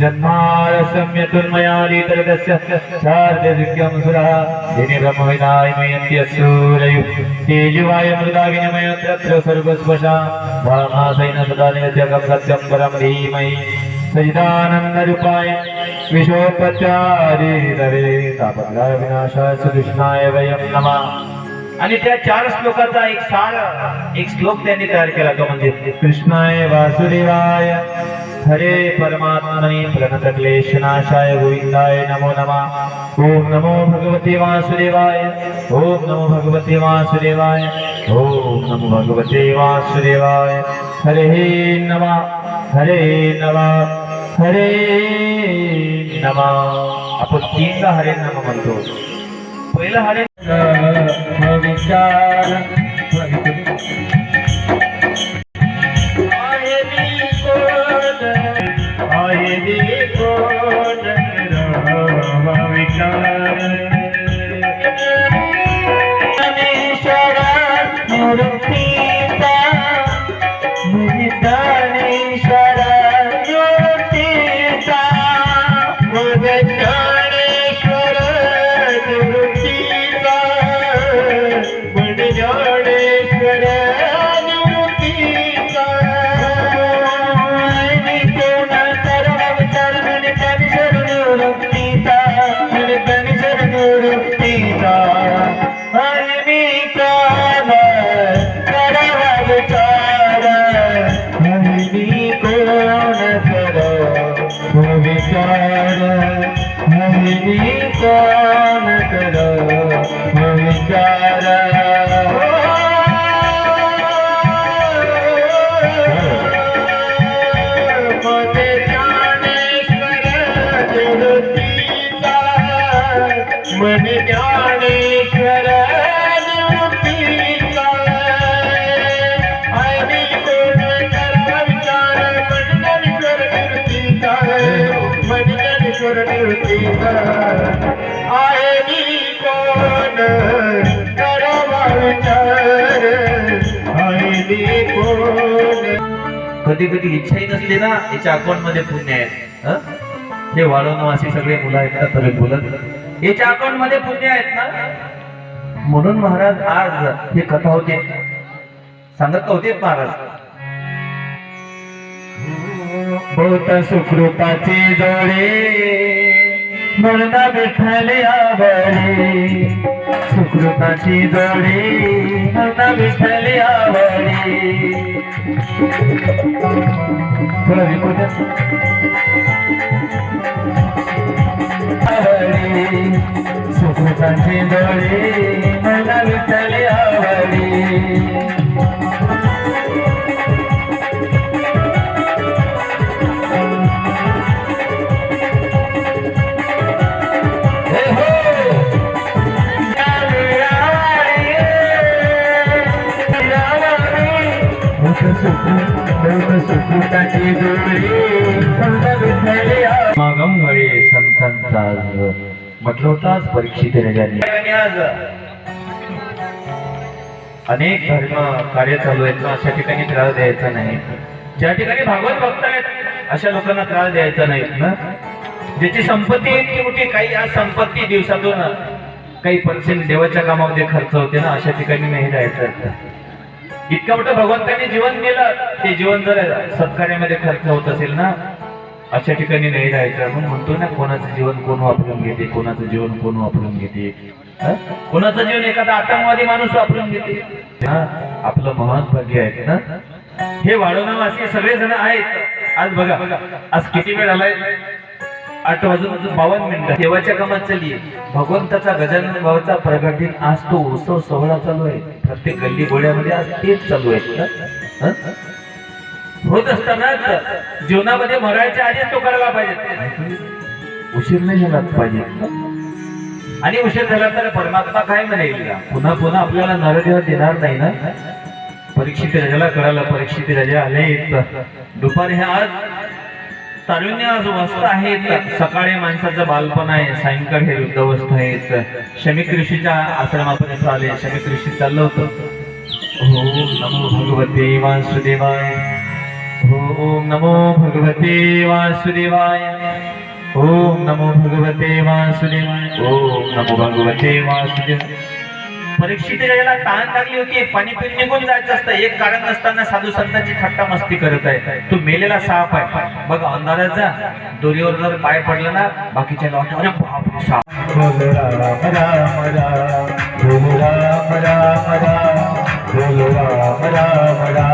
जन्मारसम्यतुन्मयादितरदस्य शारददित्यं सुरः दिने ब्रह्मविदाय मयन्त्यसूरयु तेजवाय मृदा विनिमयत्र सर्वस्वशा भामासैन सदा नित्यकं सत्यं परं धीमहि सजिदानन्दरूपाय विशोपचारे रवे तापत्राय विनाशाय सुकृष्णाय वयं नमः आणि त्या चार श्लोकाचा एक सार एक श्लोक त्यांनी तयार केला तो म्हणजे कृष्णाय वासुदेवाय हरे परमात्मने प्रणत क्लेशनाशाय गोविंदाय नमो नमः। ओम नमो भगवते वासुदेवाय। ओम नमो भगवते वासुदेवाय। ओम नमो भगवते वासुदेवाय। हरे नमः। हरे नमः। हरे नमः। आपण तीनदा हरे नमः म्हणतो। पहिलं हरे विचार। Krishna मंडलेश्वर निवृत्तीचा आहे मी कोण करावा विचार? आहे मी कोण कधी कधी इच्छाही नसली ना याच्या अकाउंटमध्ये पुण्य आहेत हं? हे असे सगळे मुलं आहेत ना बोलत याच्या अकाउंटमध्ये पुण्य आहेत ना? म्हणून महाराज आज हे कथा होते. सांगत होते महाराज. बहुत सुखरूपाचे जोडे म्हणून विठ्ठले आवडे सुखरूपाची जोडे म्हणून विठ्ठले आवडे थोडा विकू आवडे सुखरूपाची डोळे म्हणून विठ्ठले आवडे हे हो! समागम वळे संतांचा आज म्हटलं होतं आज परीक्षित आज अनेक धर्म कार्य चालू आहेत अशा ठिकाणी त्रास द्यायचा नाही. ज्या ठिकाणी भागवत भक्त आहेत अशा लोकांना त्रास द्यायचा नाही. ना? ज्याची संपत्ती इतकी मोठी काही आज संपत्ती दिवसातून काही पर्सेंट देवाच्या कामामध्ये खर्च होते ना अशा ठिकाणी नाही जायचं. इतकं मोठं भगवंतांनी जीवन दिलं ते जीवन जर सत्कार्यामध्ये खर्च होत असेल ना अशा ठिकाणी नाही राहायचं. आपण म्हणतो ना कोणाचं जीवन कोण वापरून घेते कोणाचं जीवन कोण वापरून घेते? कोणाचं जीवन एखादा आतंकवादी माणूस वापरून घेते? हा? आपलं महान भाग्य आहे ना? हे वाढवणावासी सगळेजण आहेत. आज बघा आज किती वेळ आलाय? आठ वाजून बावन्न मिनिटं. देवाच्या कामात चालली. भगवंताचा गजानन भावाचा प्रगट दिन आज तो उत्सव सोहळा चालू आहे. प्रत्येक गल्ली गोळ्यामध्ये आज तेच चालू आहे होत असतानाच जीवनामध्ये मरायच्या आधीच तो करायला पाहिजे. उशीर नाही झाला पाहिजे. आणि उशीर झाला तर परमात्मा काय म्हणेल पुन्हा पुन्हा आपल्याला नरदेव देणार नाही ना? परीक्षित राजाला कळालं परीक्षित राजा आले दुपारी हे आज तारुण्य आज वस्त आहेत. सकाळी माणसाचं बालपण आहे सायंकाळ हे वृद्धावस्था आहेत. शमिक ऋषीच्या आश्रमापर्यंत आले. शमिक ऋषी चाललं होतं. ओम नमो भगवते वासुदेवाय. ओम नमो भगवते वासुदेवाय। ओम नमो भगवते वासुदेवाय। ओम नमो भगवते वासुदेवाय। परीक्षित याला ताण लागली होती पाणी पिऊन निघून जायचं असतं. एक कारण नसताना साधू संतांची थट्टा मस्ती करत आहे. तो मेलेला साप आहे. बघा अंधारात जा. दोरीवर जर पाय पडला ना बाकीच्या लोक अरे बाप साप. राम राम राम राम. राम राम राम.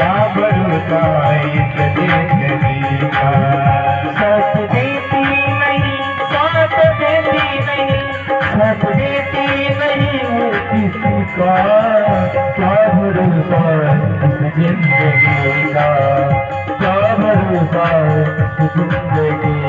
क्या भरोसा इस जिंदगी का साथ देती नहीं साथ देती नहीं साथ देती नहीं हो किसी का क्या भरोसा इस जिंदगी का क्या भरोसा इस जिंदगी